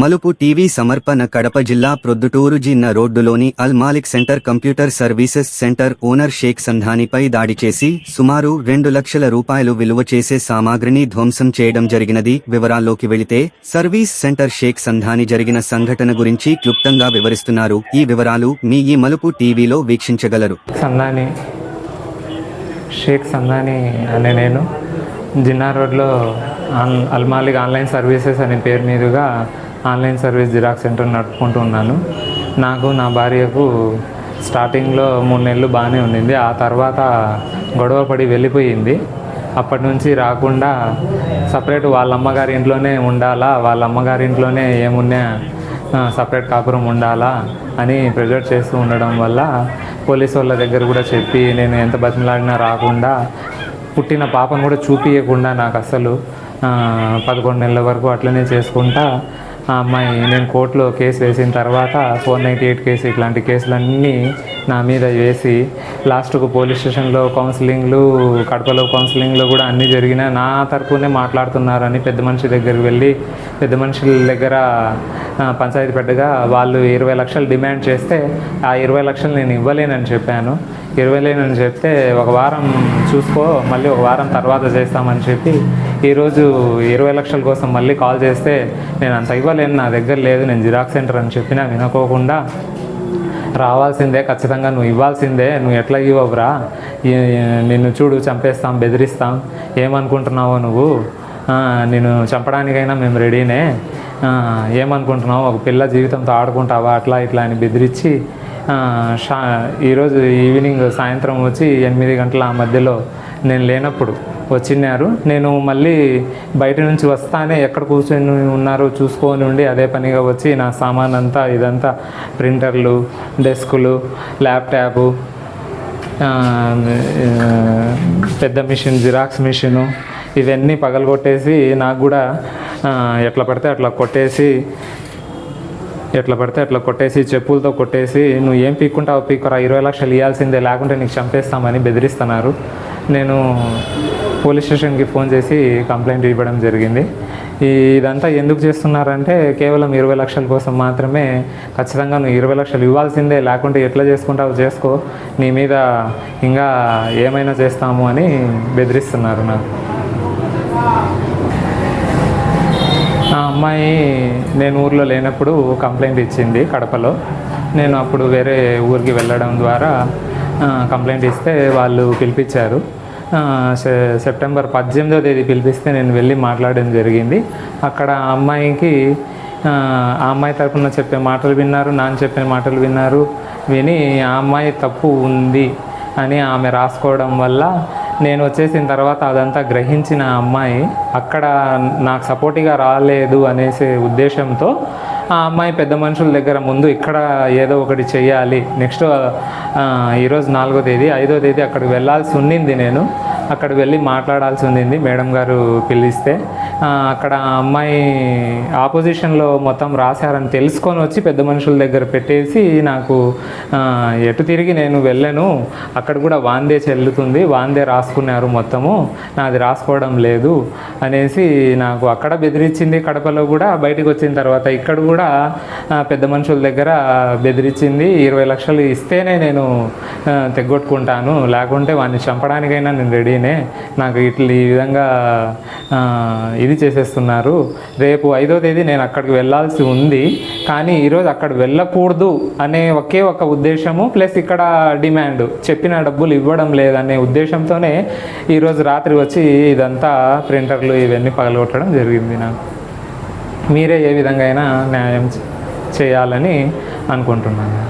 మలుపు టీవీ సమర్పణ కడప జిల్లా ప్రొద్దుటూరు జిన్న రోడ్డులోని Al Malik centre computer services centre owner Shaik సంధానిపై దాడి చేసి సుమారు రెండు లక్షల రూపాయలు విలువ చేసే సామాగ్రిని ధ్వంసం చేయడం జరిగినది. వివరాల్లోకి వెళితే సర్వీస్ సెంటర్ షేక్ సంధాని జరిగిన సంఘటన గురించి క్లుప్తంగా వివరిస్తున్నారు. ఈ వివరాలు మీ ఈ మలుపు టీవీలో వీక్షించగలరు. సందాని షేక్ సంధాని అనే నేను. జిన్నా రోడ్లో ఆన్ అల్మాలిక్ ఆన్లైన్ సర్వీసెస్ అనే పేరు మీదుగా ఆన్లైన్ సర్వీస్ జిరాక్స్ సెంటర్ నడుపుకుంటూ ఉన్నాను. నాకు నా భార్యకు స్టార్టింగ్లో మూడు నెలలు బాగానే ఉండింది. ఆ తర్వాత గొడవ పడి వెళ్ళిపోయింది. అప్పటి నుంచి రాకుండా సపరేట్ వాళ్ళ అమ్మగారి ఇంట్లోనే ఉండాలా వాళ్ళ అమ్మగారి ఇంట్లోనే ఏమున్నా సపరేట్ కాపురం ఉండాలా అని ప్రెజర్ చేస్తూ ఉండడం వల్ల పోలీస్ వాళ్ళ దగ్గర కూడా చెప్పి నేను ఎంత బతిమలాడినా రాకుండా పుట్టిన పాపను కూడా చూపించకుండా నాకు అసలు పదకొండు నెలల వరకు అట్లనే చేసుకుంటా ఆ అమ్మాయి నేను కోర్టులో కేసు వేసిన తర్వాత ఫోర్ నైంటీ ఎయిట్ కేసు ఇట్లాంటి కేసులన్నీ నా మీద వేసి లాస్ట్కు పోలీస్ స్టేషన్లో కౌన్సిలింగ్లు కడపలో కౌన్సిలింగ్లు కూడా అన్నీ జరిగినా నా తరపునే మాట్లాడుతున్నారని పెద్ద మనిషి దగ్గరికి వెళ్ళి పెద్ద మనుషుల దగ్గర పంచాయతీ పెద్దగా వాళ్ళు ఇరవై లక్షలు డిమాండ్ చేస్తే ఆ ఇరవై లక్షలు నేను ఇవ్వలేనని చెప్పాను. ఇరవై లేనని చెప్తే ఒక వారం చూసుకో మళ్ళీ ఒక వారం తర్వాత చేస్తామని చెప్పి ఈరోజు ఇరవై లక్షల కోసం మళ్ళీ కాల్ చేస్తే నేను అంత ఇవ్వలేను నా దగ్గర లేదు నేను జిరాక్స్ సెంటర్ అని చెప్పినా వినుకోకుండా రావాల్సిందే ఖచ్చితంగా నువ్వు ఇవ్వాల్సిందే నువ్వు ఎట్లా ఇవ్వవురా? నిన్ను చూడు చంపేస్తాం బెదిరిస్తాం. ఏమనుకుంటున్నావో నువ్వు? నేను చంపడానికైనా మేము రెడీనే. ఏమనుకుంటున్నావు? ఒక పిల్ల జీవితంతో ఆడుకుంటావా? అట్లా ఇట్లా అని బెదిరించి షా ఈరోజు ఈవినింగ్ సాయంత్రం వచ్చి ఎనిమిది గంటల ఆ మధ్యలో నేను లేనప్పుడు వచ్చినారు. నేను మళ్ళీ బయట నుంచి వస్తానే ఎక్కడ కూర్చొని ఉన్నారో చూసుకొని ఉండి అదే పనిగా వచ్చి నా సామాన్ అంతా ఇదంతా ప్రింటర్లు డెస్కులు ల్యాప్టాపు పెద్ద మిషన్ జిరాక్స్ మిషను ఇవన్నీ పగలగొట్టేసి నాకు కూడా ఎట్లా పడితే అట్లా కొట్టేసి ఎట్లా పడితే అట్లా కొట్టేసి చెప్పులతో కొట్టేసి నువ్వు ఏం పీక్కుంటావు పీక్కురా ఇరవై లక్షలు ఇవ్వాల్సిందే లేకుంటే నీకు చంపేస్తామని బెదిరిస్తున్నారు. నేను పోలీస్ స్టేషన్కి ఫోన్ చేసి కంప్లైంట్ ఇవ్వడం జరిగింది. ఈ ఇదంతా ఎందుకు చేస్తున్నారంటే కేవలం ఇరవై లక్షల కోసం మాత్రమే ఖచ్చితంగా నువ్వు ఇరవై లక్షలు ఇవ్వాల్సిందే లేకుంటే ఎట్లా చేసుకుంటావు చేసుకో నీ మీద ఇంకా ఏమైనా చేస్తాము అని బెదిరిస్తున్నారు నాకు. ఆ అమ్మాయి నేను ఊర్లో లేనప్పుడు కంప్లైంట్ ఇచ్చింది కడపలో. నేను అప్పుడు వేరే ఊరికి వెళ్ళడం ద్వారా కంప్లైంట్ ఇస్తే వాళ్ళు పిలిపించారు. సె- సెప్టెంబర్ పద్దెనిమిదో తేదీ పిలిపిస్తే నేను వెళ్ళి మాట్లాడడం జరిగింది. అక్కడ ఆ అమ్మాయికి ఆ అమ్మాయి తరపున చెప్పే మాటలు విన్నారు నాన్న చెప్పిన మాటలు విన్నారు విని ఆ అమ్మాయి తప్పు ఉంది అని ఆమె రాసుకోవడం వల్ల నేను వచ్చేసిన తర్వాత అదంతా గ్రహించిన అమ్మాయి అక్కడ నాకు సపోర్టిగా రాలేదు అనేసే ఉద్దేశంతో ఆ అమ్మాయి పెద్ద మనుషుల దగ్గర ముందు ఇక్కడ ఏదో ఒకటి చెయ్యాలి. నెక్స్ట్ ఈరోజు నాలుగో తేదీ ఐదో తేదీ అక్కడికి వెళ్ళాల్సి ఉండింది నేను. అక్కడ వెళ్ళి మాట్లాడాల్సి ఉండింది మేడం గారు పిలిస్తే అక్కడ అమ్మాయి ఆపోజిషన్లో మొత్తం రాశారని తెలుసుకొని వచ్చి పెద్ద మనుషుల దగ్గర పెట్టేసి నాకు ఎటు తిరిగి నేను వెళ్ళను అక్కడ కూడా వాందే చెల్లుతుంది వాందే రాసుకున్నారు మొత్తము నాది రాసుకోవడం లేదు అనేసి నాకు అక్కడ బెదిరించింది కడపలో కూడా బయటికి వచ్చిన తర్వాత ఇక్కడ కూడా పెద్ద మనుషుల దగ్గర బెదిరించింది ఇరవై లక్షలు ఇస్తేనే నేను తెగొట్టుకుంటాను లేకుంటే వాడిని చంపడానికైనా నేను రెడీ తెలియనే నాకు ఇట్లా ఈ విధంగా ఇది చేసేస్తున్నారు. రేపు ఐదో తేదీ నేను అక్కడికి వెళ్ళాల్సి ఉంది. కానీ ఈరోజు అక్కడ వెళ్ళకూడదు అనే ఒకే ఒక ఉద్దేశము ప్లస్ ఇక్కడ డిమాండ్. చెప్పిన డబ్బులు ఇవ్వడం లేదనే ఉద్దేశంతోనే ఈరోజు రాత్రి వచ్చి ఇదంతా ప్రింటర్లు ఇవన్నీ పగలగొట్టడం జరిగింది నాకు. మీరే ఏ విధంగా అయినా న్యాయం చేయాలని అనుకుంటున్నాను.